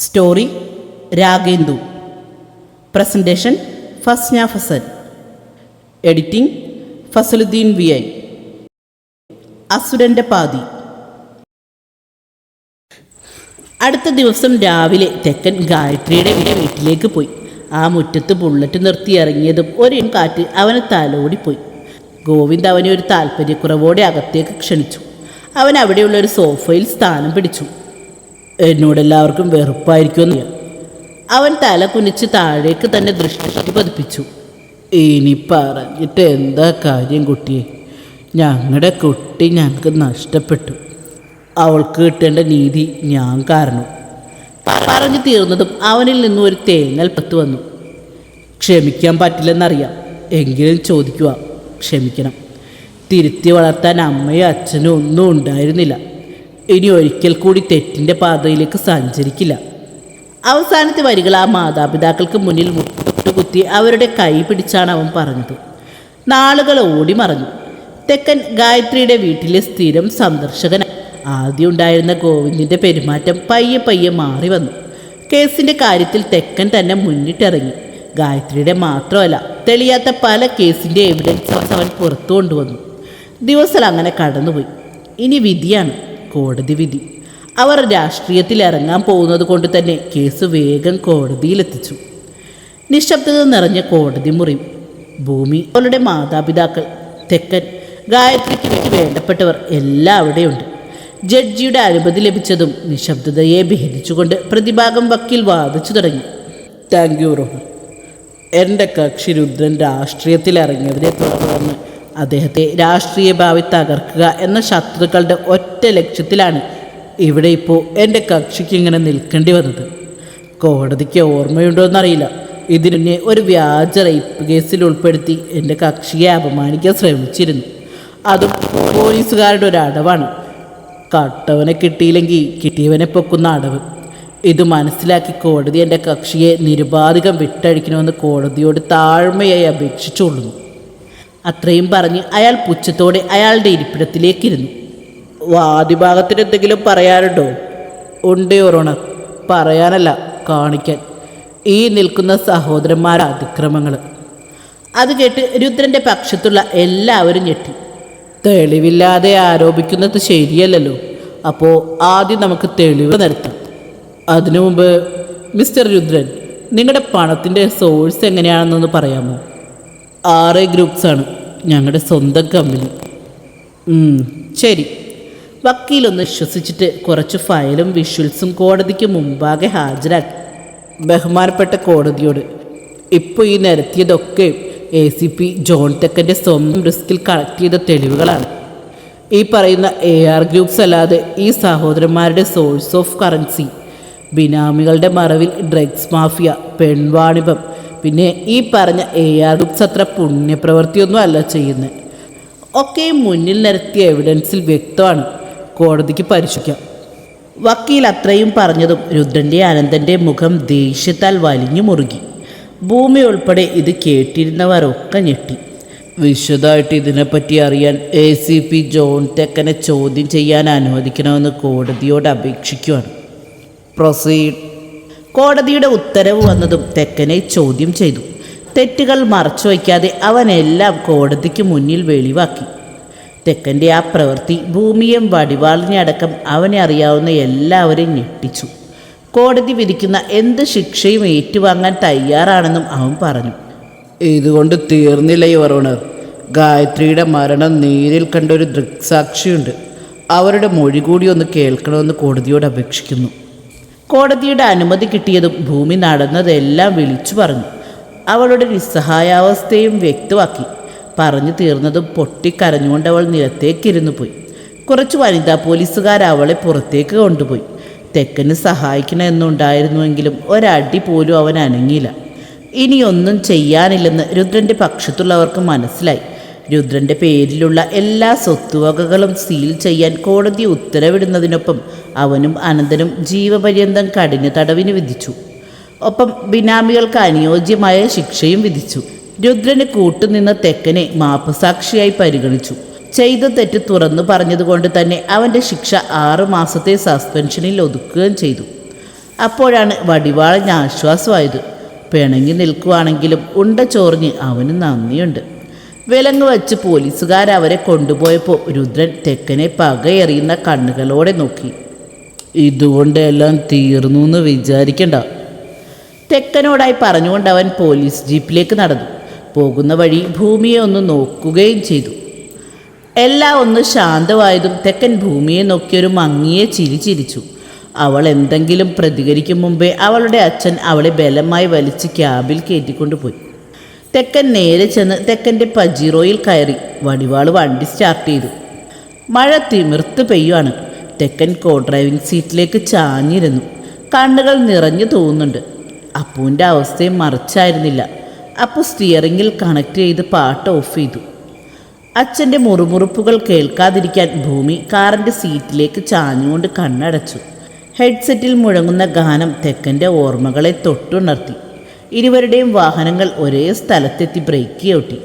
Story Ragendu. Presentation Fasna Fasal. Editing Fasaluddin V I. അസുരന്റെ പാതി. അടുത്ത ദിവസം രാവിലെ തെക്കൻ ഗായത്രിയുടെ വീട്ടിലേക്ക് പോയി. ആ മുറ്റത്ത് ബുള്ളറ്റ് നിർത്തി ഇറങ്ങിയതും ഒരു കാറ്റ് അവനെ തലോടിപ്പോയി. ഗോവിന്ദ് അവനെ ഒരു താല്പര്യക്കുറവോടെ അകത്തേക്ക് ക്ഷണിച്ചു. അവൻ അവിടെയുള്ള ഒരു സോഫയിൽ സ്ഥാനം പിടിച്ചു. എന്നോടെല്ലാവർക്കും വെറുപ്പായിരിക്കുമെന്ന് ഞാൻ അവൻ തല കുനിച്ച് താഴേക്ക് തന്നെ ദൃഷ്ടി പതിപ്പിച്ചു. ഇനി പറഞ്ഞിട്ട് എന്താ കാര്യം കുട്ടിയെ? ഞങ്ങളുടെ കുട്ടി ഞങ്ങൾക്ക് നഷ്ടപ്പെട്ടു. അവൾക്ക് കിട്ടേണ്ട നീതി ഞാൻ കാരണം. പറഞ്ഞു തീർന്നതും അവനിൽ നിന്നും ഒരു തേങ്ങൽ പത്ത് വന്നു. ക്ഷമിക്കാൻ പറ്റില്ലെന്നറിയാം. എങ്കിലും ചോദിക്കുക ക്ഷമിക്കണം. തിരുത്തി വളർത്താൻ അമ്മയും അച്ഛനും ഒന്നും ഉണ്ടായിരുന്നില്ല. ഇനി ഒരിക്കൽ കൂടി തെറ്റിന്റെ പാതയിലേക്ക് സഞ്ചരിക്കില്ല. അവസാനത്തെ വരികൾ ആ മാതാപിതാക്കൾക്ക് മുന്നിൽ മുട്ടുകുത്തി അവരുടെ കൈ പിടിച്ചാണ് അവൻ പറഞ്ഞത്. നാളുകൾ ഓടി മറഞ്ഞു. തെക്കൻ ഗായത്രിയുടെ വീട്ടിലെ സ്ഥിരം സന്ദർശകൻ ആദ്യം ഉണ്ടായിരുന്ന ഗോവിന്ദിന്റെ പെരുമാറ്റം പയ്യെ പയ്യെ മാറി വന്നു. കേസിന്റെ കാര്യത്തിൽ തെക്കൻ തന്നെ മുന്നിട്ടിറങ്ങി. ഗായത്രിയുടെ മാത്രമല്ല തെളിയാത്ത പല കേസിന്റെ എവിഡൻസ് അവൻ പുറത്തു കൊണ്ടുവന്നു. ദിവസം അങ്ങനെ കടന്നുപോയി. ഇനി വിധിയാണ്. കോടതി വിധി. അവർ രാഷ്ട്രീയത്തിൽ ഇറങ്ങാൻ പോകുന്നത് കൊണ്ട് തന്നെ കേസ് വേഗം കോടതിയിലെത്തിച്ചു. നിശബ്ദത നിറഞ്ഞ കോടതി മുറി. ഭൂമി അവളുടെ മാതാപിതാക്കൾ തെക്കൻ ഗായത്രിക്ക് വേണ്ടി വേണ്ടപ്പെട്ടവർ എല്ലാം അവിടെയുണ്ട്. ജഡ്ജിയുടെ അനുമതി ലഭിച്ചതും നിശബ്ദതയെ ഭേദിച്ചുകൊണ്ട് പ്രതിഭാഗം വക്കീൽ വാദിച്ചു തുടങ്ങി. Thank you Rohan. എന്റെ കക്ഷി രുദ്രൻ രാഷ്ട്രീയത്തിൽ ഇറങ്ങിയതിനെ തുടർന്ന് അദ്ദേഹത്തെ രാഷ്ട്രീയ ഭാവി തകർക്കുക എന്ന ശത്രുക്കളുടെ ഒറ്റ ലക്ഷ്യത്തിലാണ് ഇവിടെ ഇപ്പോൾ എന്റെ കക്ഷിക്ക് ഇങ്ങനെ നിൽക്കേണ്ടി വന്നത്. കോടതിക്ക് ഓർമ്മയുണ്ടോ എന്നറിയില്ല. ഇതിനെ ഒരു വ്യാജ റേപ്പ് കേസിൽ ഉൾപ്പെടുത്തി എന്റെ കക്ഷിയെ അപമാനിക്കാൻ ശ്രമിച്ചിരുന്നു. അതും പോലീസുകാരുടെ ഒരു അടവാണ്. കട്ടവനെ കിട്ടിയില്ലെങ്കിൽ കിട്ടിയവനെ പൊക്കുന്ന അടവ്. ഇത് മനസ്സിലാക്കി കോടതി എന്റെ കക്ഷിയെ നിരുപാധികം വിട്ടഴിക്കണമെന്ന് കോടതിയോട് താഴ്മയായി അപേക്ഷിച്ചുകൊള്ളുന്നു. അത്രയും പറഞ്ഞ് അയാൾ പുച്ഛത്തോടെ അയാളുടെ ഇരിപ്പിടത്തിലേക്കിരുന്നു. വാദിഭാഗത്തിന് എന്തെങ്കിലും പറയാനുണ്ടോ? ഉണ്ട് ഓറോണർ പറയാനല്ല കാണിക്കാൻ. ഈ നിൽക്കുന്ന സഹോദരന്മാരുടെ അതിക്രമങ്ങൾ അത് കേട്ട് രുദ്രന്റെ പക്ഷത്തുള്ള എല്ലാവരും ഞെട്ടി. തെളിവില്ലാതെ ആരോപിക്കുന്നത് ശരിയല്ലല്ലോ. അപ്പോൾ ആദ്യം നമുക്ക് തെളിവ് നിർത്താം അതിനു മുമ്പ് മിസ്റ്റർ രുദ്രൻ നിങ്ങളുടെ പണത്തിന്റെ സോഴ്സ് എങ്ങനെയാണെന്നൊന്ന് പറയാമോ? ആറ് ഗ്രൂപ്പ്സാണ് ഞങ്ങളുടെ സ്വന്തം കമ്പനി ശരി. വക്കീലൊന്ന് വിശ്വസിച്ചിട്ട് കുറച്ച് ഫയലും വിഷ്വൽസും കോടതിക്ക് മുമ്പാകെ ഹാജരാക്കി. ബഹുമാനപ്പെട്ട കോടതിയോട് ഇപ്പോൾ ഈ നിരത്തിയതൊക്കെ എ സി പി ജോൺ തെക്കന്റെ സ്വന്തം റിസ്കിൽ കളക്ട് ചെയ്ത തെളിവുകളാണ്. ഈ പറയുന്ന എ ആർ ഗ്രൂപ്പ്സ് അല്ലാതെ ഈ സഹോദരന്മാരുടെ സോഴ്സ് ഓഫ് കറൻസി ബിനാമികളുടെ മറവിൽ ഡ്രഗ്സ് മാഫിയ പെൺവാണിഭം പിന്നെ ഈ പറഞ്ഞ എ ആർ ഗ്രൂപ്പ്സ് അത്ര പുണ്യപ്രവൃത്തിയൊന്നും അല്ല ചെയ്യുന്നത് ഒക്കെ മുന്നിൽ നിരത്തിയ എവിഡൻസിൽ വ്യക്തമാണ്. കോടതിക്ക് പരിശോധിക്കാം. വക്കീൽ അത്രയും പറഞ്ഞതും രുദ്രന്റെ അനന്തന്റെ മുഖം ദേഷ്യത്താൽ വലിഞ്ഞു മുറുകി. ഭൂമി ഉൾപ്പെടെ ഇത് കേട്ടിരുന്നവരൊക്കെ ഞെട്ടി. വിശദമായിട്ട് ഇതിനെപ്പറ്റി അറിയാൻ എ സി പി ജോൺ തെക്കനെ ചോദ്യം ചെയ്യാൻ അനുവദിക്കണമെന്ന് കോടതിയോട് അപേക്ഷിക്കുകയാണ് പ്രൊസീഡ് കോടതിയുടെ ഉത്തരവ് വന്നതും തെക്കനെ ചോദ്യം ചെയ്തു. തെറ്റുകൾ മറച്ചു വയ്ക്കാതെ അവനെല്ലാം കോടതിക്ക് മുന്നിൽ വെളിവാക്കി. തെക്കന്റെ ആ പ്രവൃത്തി ഭൂമിയും വടിവാളിനടക്കം അവനെ അറിയാവുന്ന എല്ലാവരെയും ഞെട്ടിച്ചു. കോടതി വിധിക്കുന്ന എന്ത് ശിക്ഷയും ഏറ്റുവാങ്ങാൻ തയ്യാറാണെന്നും അവൻ പറഞ്ഞു. ഇതുകൊണ്ട് തീർന്നില്ല യുവർ ഗായത്രിയുടെ മരണം നേരിൽ കണ്ട ഒരു ദൃക്സാക്ഷിയുണ്ട്. അവരുടെ മൊഴി കൂടി ഒന്ന് കേൾക്കണമെന്ന് കോടതിയോട് അപേക്ഷിക്കുന്നു. കോടതിയുടെ അനുമതി കിട്ടിയതും ഭൂമി നടന്നതെല്ലാം വിളിച്ചു പറഞ്ഞു. അവളുടെ നിസ്സഹായാവസ്ഥയും വ്യക്തമാക്കി. പറഞ്ഞു തീർന്നതും പൊട്ടിക്കരഞ്ഞുകൊണ്ട് അവൾ നിലത്തേക്കിരുന്നു പോയി. കുറച്ച് വനിതാ പോലീസുകാർ അവളെ പുറത്തേക്ക് കൊണ്ടുപോയി. തെക്കന് സഹായിക്കണമെന്നുണ്ടായിരുന്നുവെങ്കിലും ഒരടി പോലും അവൻ അനങ്ങിയില്ല. ഇനിയൊന്നും ചെയ്യാനില്ലെന്ന് രുദ്രന്റെ പക്ഷത്തുള്ളവർക്ക് മനസ്സിലായി. രുദ്രന്റെ പേരിലുള്ള എല്ലാ സ്വത്തുവകകളും സീൽ ചെയ്യാൻ കോടതി ഉത്തരവിടുന്നതിനൊപ്പം അവനും അനന്തനും ജീവപര്യന്തം കഠിന തടവിന് വിധിച്ചു. ഒപ്പം ബിനാമികൾക്ക് അനുയോജ്യമായ ശിക്ഷയും വിധിച്ചു. രുദ്രന് കൂട്ടുനിന്ന തെക്കനെ മാപ്പസാക്ഷിയായി പരിഗണിച്ചു. ചെയ്ത തെറ്റ് തുറന്നു പറഞ്ഞതുകൊണ്ട് തന്നെ അവന്റെ ശിക്ഷ ആറു മാസത്തെ സസ്പെൻഷനിൽ ഒതുക്കുകയും ചെയ്തു. അപ്പോഴാണ് വടിവാളഞ്ഞ ആശ്വാസമായത്. പിണങ്ങി നിൽക്കുവാണെങ്കിലും ഉണ്ട ചോറിഞ്ഞ് അവന് നന്ദിയുണ്ട്. വിലങ്ങ് വച്ച് പോലീസുകാർ അവരെ കൊണ്ടുപോയപ്പോൾ രുദ്രൻ തെക്കനെ പകയെറിയുന്ന കണ്ണുകളോടെ നോക്കി. ഇതുകൊണ്ടെല്ലാം തീർന്നു എന്ന് വിചാരിക്കണ്ട. തെക്കനോടായി പറഞ്ഞുകൊണ്ട് അവൻ പോലീസ് ജീപ്പിലേക്ക് നടന്നു. പോകുന്ന വഴി ഭൂമിയെ ഒന്ന് നോക്കുകയും ചെയ്തു. എല്ലാം ഒന്ന് ശാന്തമായതും തെക്കൻ ഭൂമിയെ നോക്കിയൊരു മങ്ങിയെ ചിരി ചിരിച്ചു. അവൾ എന്തെങ്കിലും പ്രതികരിക്കും മുമ്പേ അവളുടെ അച്ഛൻ അവളെ ബലമായി വലിച്ച് ക്യാബിൽ കയറ്റിക്കൊണ്ടുപോയി. തെക്കൻ നേരെ ചെന്ന് തെക്കന്റെ പജീറോയിൽ കയറി വടിവാൾ വണ്ടി സ്റ്റാർട്ട് ചെയ്തു. മഴ തിമിർത്ത് പെയ്യുവാണ്. തെക്കൻ കോ ഡ്രൈവിംഗ് സീറ്റിലേക്ക് ചാഞ്ഞിരുന്നു. കണ്ണുകൾ നിറഞ്ഞു തോന്നുന്നുണ്ട്. അപ്പുവിന്റെ അവസ്ഥയും മറിച്ചായിരുന്നില്ല. അപ്പു സ്റ്റിയറിങ്ങിൽ കണക്ട് ചെയ്ത് പാട്ട് ഓഫ് ചെയ്തു. അച്ഛന്റെ മുറുമുറുപ്പുകൾ കേൾക്കാതിരിക്കാൻ ഭൂമി കാറിന്റെ സീറ്റിലേക്ക് ചാഞ്ഞുകൊണ്ട് കണ്ണടച്ചു. ഹെഡ്സെറ്റിൽ മുഴങ്ങുന്ന ഗാനം തെക്കന്റെ ഓർമ്മകളെ തൊട്ടുണർത്തി. ഇരുവരുടെയും വാഹനങ്ങൾ ഒരേ സ്ഥലത്തെത്തി ബ്രേക്ക് ചവിട്ടി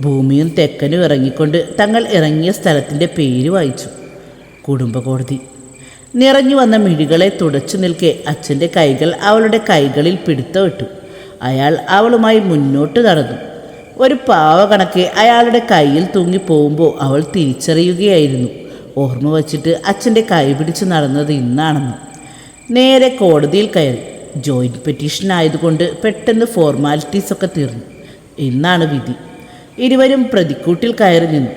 ഭൂമിയും തെക്കനും ഇറങ്ങിക്കൊണ്ട് തങ്ങൾ ഇറങ്ങിയ സ്ഥലത്തിന്റെ പേര് വായിച്ചു. കുടുംബകോടതി. നിറഞ്ഞു വന്ന മിഴികളെ തുടച്ചു നിൽക്കെ അച്ഛന്റെ കൈകൾ അവളുടെ കൈകളിൽ പിടുത്തമിട്ടു അയാൾ അവളുമായി മുന്നോട്ട് നടന്നു. ഒരു പാവ കണക്കെ അയാളുടെ കയ്യിൽ തൂങ്ങിപ്പോകുമ്പോൾ അവൾ തിരിച്ചറിയുകയായിരുന്നു. ഓർമ്മ വച്ചിട്ട് അച്ഛന്റെ കൈ പിടിച്ച് നടന്നത് ഇന്നാണെന്ന്. നേരെ കോടതിയിൽ കയറി. ജോയിന്റ് പെറ്റീഷൻ ആയതുകൊണ്ട് പെട്ടെന്ന് ഫോർമാലിറ്റീസ് ഒക്കെ തീർന്നു. ഇന്നാണ് വിധി. ഇരുവരും പ്രതിക്കൂട്ടിൽ കയറി നിന്നു.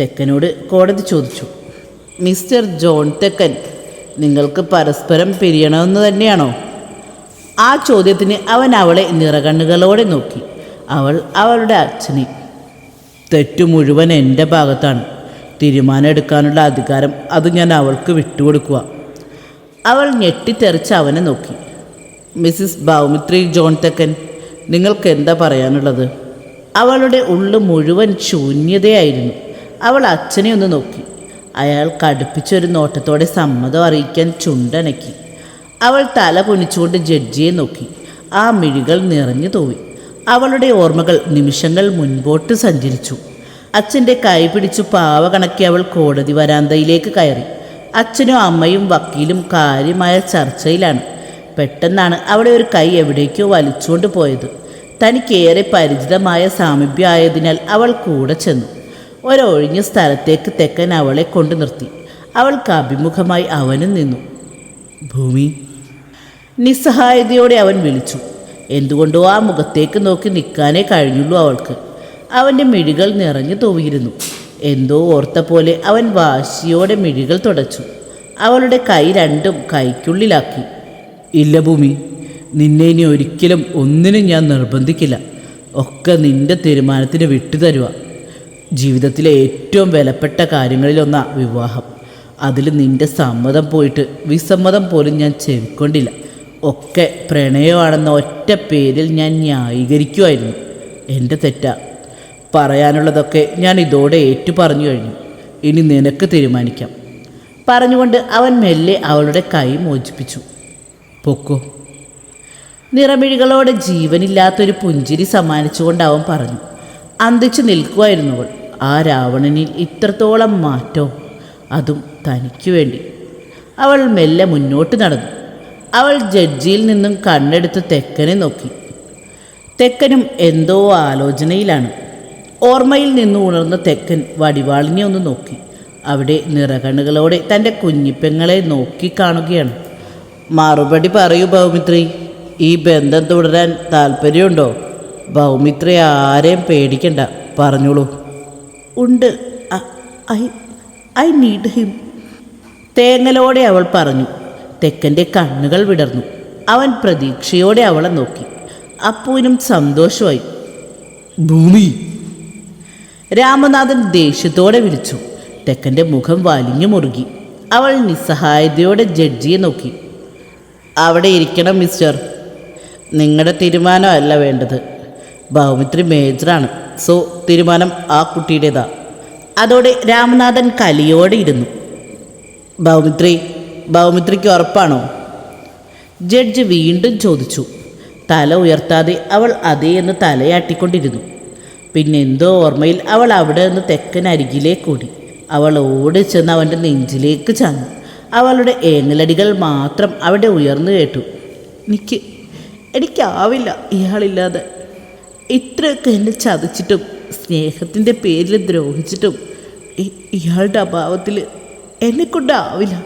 തെക്കനോട് കോടതി ചോദിച്ചു മിസ്റ്റർ ജോൺ തെക്കൻ നിങ്ങൾക്ക് പരസ്പരം പിരിയണമെന്ന് തന്നെയാണോ? ആ ചോദ്യത്തിന് അവൻ അവളെ നിറകണ്ണുകളോടെ നോക്കി. അവൾ അവളുടെ അച്ഛനെ തെറ്റു മുഴുവൻ എന്റെ ഭാഗത്താണ്. തീരുമാനം എടുക്കാനുള്ള അധികാരം അത് ഞാൻ അവൾക്ക് വിട്ടുകൊടുക്കുക അവൾ ഞെട്ടിത്തെറിച്ച് അവനെ നോക്കി. മിസ്സിസ് ഭൗമിത്രി ജോൺ തെക്കൻ നിങ്ങൾക്ക് എന്താ പറയാനുള്ളത്? അവളുടെ ഉള്ളു മുഴുവൻ ശൂന്യതയായിരുന്നു. അവൾ അച്ഛനെ ഒന്ന് നോക്കി. അയാൾ കടുപ്പിച്ചൊരു നോട്ടത്തോടെ സമ്മതം അറിയിക്കാൻ ചുണ്ടനക്കി. അവൾ തല പൊനിച്ചുകൊണ്ട് ജഡ്ജിയെ നോക്കി. ആ മിഴികൾ നിറഞ്ഞു തോവി. അവളുടെ ഓർമ്മകൾ നിമിഷങ്ങൾ മുൻപോട്ട് സഞ്ചരിച്ചു. അച്ഛന്റെ കൈ പിടിച്ചു പാവ കണക്കി അവൾ കോടതി വരാന്തയിലേക്ക് കയറി. അച്ഛനും അമ്മയും വക്കീലും കാര്യമായ ചർച്ചയിലാണ്. പെട്ടെന്നാണ് അവിടെ ഒരു കൈ എവിടേക്കോ വലിച്ചുകൊണ്ട് പോയത്. തനിക്കേറെ പരിചിതമായ സാമീപ്യമായതിനാൽ അവൾ കൂടെ ചെന്നു. ഒരൊഴിഞ്ഞ സ്ഥലത്തേക്ക് തെക്കൻ അവളെ കൊണ്ടു നിർത്തി. അവൾക്ക് അഭിമുഖമായി അവനും നിന്നു. ഭൂമി. നിസ്സഹായതയോടെ അവൻ വിളിച്ചു. എന്തുകൊണ്ടോ ആ മുഖത്തേക്ക് നോക്കി നിൽക്കാനേ കഴിഞ്ഞുള്ളൂ അവൾക്ക്. അവന്റെ മിഴികൾ നിറഞ്ഞു തൂവിയിരുന്നു എന്തോ ഓർത്ത പോലെ അവൻ വാശിയോടെ മിഴികൾ തുടച്ചു. അവളുടെ കൈ രണ്ടും കൈക്കുള്ളിലാക്കി. ഇല്ല ഭൂമി. നിന്നെ ഇനി ഒരിക്കലും ഒന്നിനും ഞാൻ നിർബന്ധിക്കില്ല. ഒക്കെ നിന്റെ തീരുമാനത്തിന് വിട്ടുതരുക ജീവിതത്തിലെ ഏറ്റവും വിലപ്പെട്ട കാര്യങ്ങളിലൊന്നാ വിവാഹം. അതിൽ നിന്റെ സമ്മതം പോയിട്ട് വിസമ്മതം പോലും ഞാൻ ചെവിക്കൊണ്ടില്ല. ഒക്കെ പ്രണയമാണെന്ന ഒറ്റ പേരിൽ ഞാൻ ന്യായീകരിക്കുമായിരുന്നു എന്റെ തെറ്റാ. പറയാനുള്ളതൊക്കെ ഞാൻ ഇതോടെ ഏറ്റു പറഞ്ഞു കഴിഞ്ഞു. ഇനി നിനക്ക് തീരുമാനിക്കാം. പറഞ്ഞുകൊണ്ട് അവൻ മെല്ലെ അവളുടെ കൈ മോചിപ്പിച്ചു. പൊക്കോ. നിറമിഴികളോടെ ജീവനില്ലാത്തൊരു പുഞ്ചിരി സമ്മാനിച്ചുകൊണ്ടാവും പറഞ്ഞു അന്തിച്ചു നിൽക്കുമായിരുന്നു അവൾ. ആ രാവണനിൽ ഇത്രത്തോളം മാറ്റോ? അതും തനിക്കു വേണ്ടി. അവൾ മെല്ലെ മുന്നോട്ട് നടന്നു. അവൾ ജഡ്ജിയിൽ നിന്നും കണ്ണെടുത്ത് തെക്കനെ നോക്കി. തെക്കനും എന്തോ ആലോചനയിലാണ്. ഓർമ്മയിൽ നിന്ന് ഉണർന്ന തെക്കൻ വടിവാളിനെ ഒന്ന് നോക്കി. അവിടെ നിറകണ്ണുകളോടെ തന്റെ കുഞ്ഞിപ്പെങ്ങളെ നോക്കി കാണുകയാണ്. മറുപടി പറയൂ ഭൗമിത്രി. ഈ ബന്ധം തുടരാൻ താല്പര്യമുണ്ടോ ഭൗമിത്രി ആരെയും പേടിക്കണ്ട. പറഞ്ഞോളൂ. ഉണ്ട്. I I need him. തേങ്ങലോടെ അവൾ പറഞ്ഞു. തെക്കന്റെ കണ്ണുകൾ വിടർന്നു. അവൻ പ്രതീക്ഷയോടെ അവളെ നോക്കി. അപ്പുവിനും സന്തോഷമായി. ഭൂമി. രാമനാഥൻ ദേഷ്യത്തോടെ വിളിച്ചു. തെക്കന്റെ മുഖം വലിഞ്ഞു മുറുകി. അവൾ നിസ്സഹായതയോടെ ജഡ്ജിയെ നോക്കി. അവിടെ ഇരിക്കണം മിസ്റ്റർ നിങ്ങളുടെ തീരുമാനമല്ല വേണ്ടത്. ഭൗമിത്രി മേജറാണ് സോ തീരുമാനം ആ കുട്ടിയുടേതാ. അതോടെ രാമനാഥൻ കലിയോടെ ഇരുന്നു. ഭൗമിത്രി ഭൗമിത്രിക്ക് ഉറപ്പാണോ? ജഡ്ജ് വീണ്ടും ചോദിച്ചു. തല ഉയർത്താതെ അവൾ അതേ എന്ന് തലയാട്ടിക്കൊണ്ടിരുന്നു. പിന്നെ എന്തോ ഓർമ്മയിൽ അവൾ അവിടെ നിന്ന് തെക്കൻ അരികിലേക്ക് ഓടി അവൾ ഓടി അവന്റെ നെഞ്ചിലേക്ക് ചാഞ്ഞു. അവളുടെ ഏങ്ങലടികൾ മാത്രം അവിടെ ഉയർന്നു കേട്ടു. എനിക്ക് എനിക്കാവില്ല ഇയാളില്ലാതെ. ഇത്രയൊക്കെ എന്നെ ചതിച്ചിട്ടും സ്നേഹത്തിന്റെ പേരിൽ ദ്രോഹിച്ചിട്ടും ഇയാളുടെ അഭാവത്തിൽ എന്നെക്കൊണ്ടാവില്ല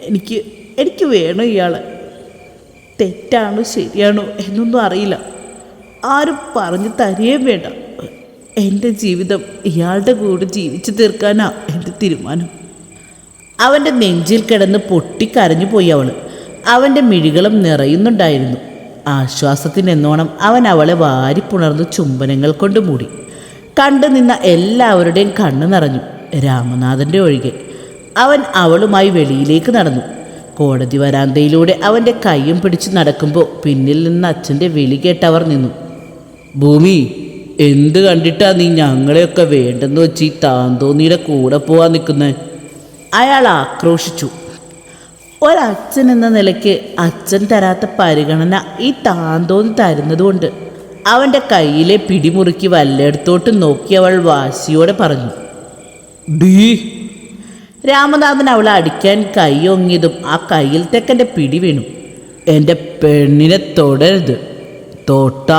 എനിക്ക് എനിക്ക് വേണം ഇയാളെ? തെറ്റാണോ ശരിയാണോ എന്നൊന്നും അറിയില്ല. ആരും പറഞ്ഞു തരികയും വേണ്ട. എന്റെ ജീവിതം ഇയാളുടെ കൂടെ ജീവിച്ചു തീർക്കാനാണ് എന്റെ തീരുമാനം. അവന്റെ നെഞ്ചിൽ കിടന്ന് പൊട്ടിക്കരഞ്ഞു പോയി അവൾ അവന്റെ മിഴികളും നിറയുന്നുണ്ടായിരുന്നു. ആശ്വാസത്തിനെന്നോണം അവൻ അവളെ വാരിപ്പുണർന്ന് ചുംബനങ്ങൾ കൊണ്ട് മൂടി. കണ്ടു നിന്ന എല്ലാവരുടെയും കണ്ണു നിറഞ്ഞു രാമനാഥന്റെ ഒഴികെ. അവൻ അവളുമായി വെളിയിലേക്ക് നടന്നു. കോടതി വരാന്തയിലൂടെ അവന്റെ കൈയും പിടിച്ച് നടക്കുമ്പോൾ പിന്നിൽ നിന്ന് അച്ഛന്റെ വിളി കേട്ടവർ നിന്നു. ഭൂമി എന്ത് കണ്ടിട്ടാ നീ ഞങ്ങളെയൊക്കെ വേണ്ടെന്ന് വെച്ച് ഈ താന്തോന്നിയുടെ കൂടെ പോവാൻ നിൽക്കുന്നത് അയാൾ ആക്രോശിച്ചു. ഒരച്ഛൻ എന്ന നിലയ്ക്ക് അച്ഛൻ തരാത്ത പരിഗണന ഈ താന്തോന്ന് തരുന്നതുകൊണ്ട് അവന്റെ കയ്യിലെ പിടിമുറുക്കി വല്ലയിടത്തോട്ട് നോക്കി അവൾ വാശിയോടെ പറഞ്ഞു ഡീ. രാമനാഥൻ അവളെ അടിക്കാൻ കൈയൊങ്ങിയതും ആ കയ്യിൽ തെക്കന്റെ പിടി വീണു. എന്റെ പെണ്ണിനെ തൊടരുത്. തൊട്ട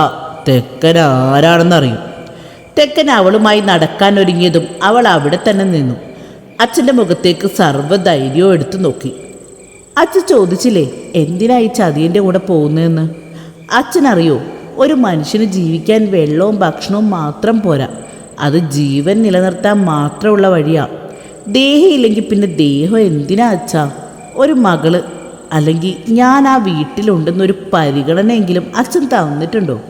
തെക്കൻ ആരാണെന്നറിയും. തെക്കൻ അവളുമായി നടക്കാൻ ഒരുങ്ങിയതും അവൾ അവിടെ തന്നെ നിന്നു. അച്ഛന്റെ മുഖത്തേക്ക് സർവധൈര്യവും എടുത്തു നോക്കി. അച്ഛൻ ചോദിച്ചില്ലേ എന്തിനാ ഈ ചതിയന്റെ കൂടെ പോകുന്നതെന്ന്? അച്ഛനറിയോ ഒരു മനുഷ്യന് ജീവിക്കാൻ വെള്ളവും ഭക്ഷണവും മാത്രം പോരാ. അത് ജീവൻ നിലനിർത്താൻ മാത്രമുള്ള വഴിയാ. ദേഹമില്ലെങ്കിൽ പിന്നെ ദേഹം എന്തിനാ അച്ഛാ? ഒരു മകൾ അല്ലെങ്കിൽ ഞാൻ ആ വീട്ടിലുണ്ടെന്നൊരു പരിഗണനയെങ്കിലും അച്ഛൻ തന്നിട്ടുണ്ടോ?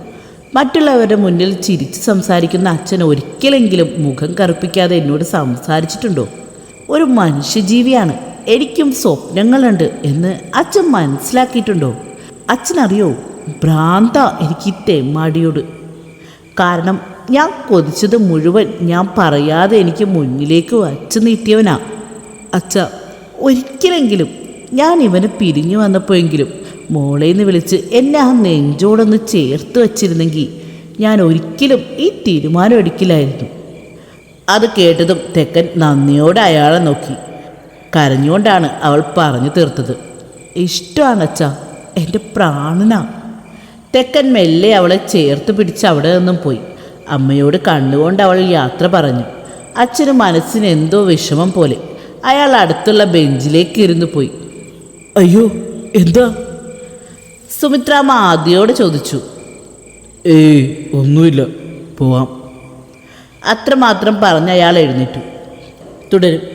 മറ്റുള്ളവരുടെ മുന്നിൽ ചിരിച്ച് സംസാരിക്കുന്ന അച്ഛൻ ഒരിക്കലെങ്കിലും മുഖം കറുപ്പിക്കാതെ എന്നോട് സംസാരിച്ചിട്ടുണ്ടോ? ഒരു മനുഷ്യജീവിയാണ്. എനിക്കും സ്വപ്നങ്ങളുണ്ട് എന്ന് അച്ഛൻ മനസ്സിലാക്കിയിട്ടുണ്ടോ? അച്ഛനറിയോ? ഭ്രാന്ത എനിക്ക് തെമ്മാടിയോട്. കാരണം ഞാൻ കൊതിച്ചത് മുഴുവൻ ഞാൻ പറയാതെ എനിക്ക് മുന്നിലേക്ക് വച്ചു നീട്ടിയവനാ. അച്ഛ ഒരിക്കലെങ്കിലും ഞാൻ ഇവനെ പിരിഞ്ഞു വന്നപ്പോഴെങ്കിലും മോളേന്ന് വിളിച്ച് എന്നെ ആ നെഞ്ചോടൊന്ന് ചേർത്ത് വച്ചിരുന്നെങ്കിൽ ഞാൻ ഒരിക്കലും ഈ തീരുമാനം എടുക്കില്ലായിരുന്നു. അത് കേട്ടതും തെക്കൻ നന്ദിയോടെ അയാളെ നോക്കി. കരഞ്ഞുകൊണ്ടാണ് അവൾ പറഞ്ഞു തീർത്തത്. ഇഷ്ടമാണ് അച്ഛ എന്റെ പ്രാണനാ. തെക്കൻ മെല്ലെ അവളെ ചേർത്ത് പിടിച്ച് അവിടെ നിന്നും പോയി. അമ്മയോട് കണ്ണുകൊണ്ട് അവൾ യാത്ര പറഞ്ഞു. അച്ഛന് മനസ്സിന് എന്തോ വിഷമം പോലെ അയാൾ അടുത്തുള്ള ബെഞ്ചിലേക്ക് ഇരുന്നു പോയി. അയ്യോ എന്താ? സുമിത്രാമ്മ ആദ്യയോട് ചോദിച്ചു. ഏയ് ഒന്നുമില്ല. പോവാം. അത്രമാത്രം പറഞ്ഞ് അയാൾ എഴുന്നേറ്റു. തുടരും.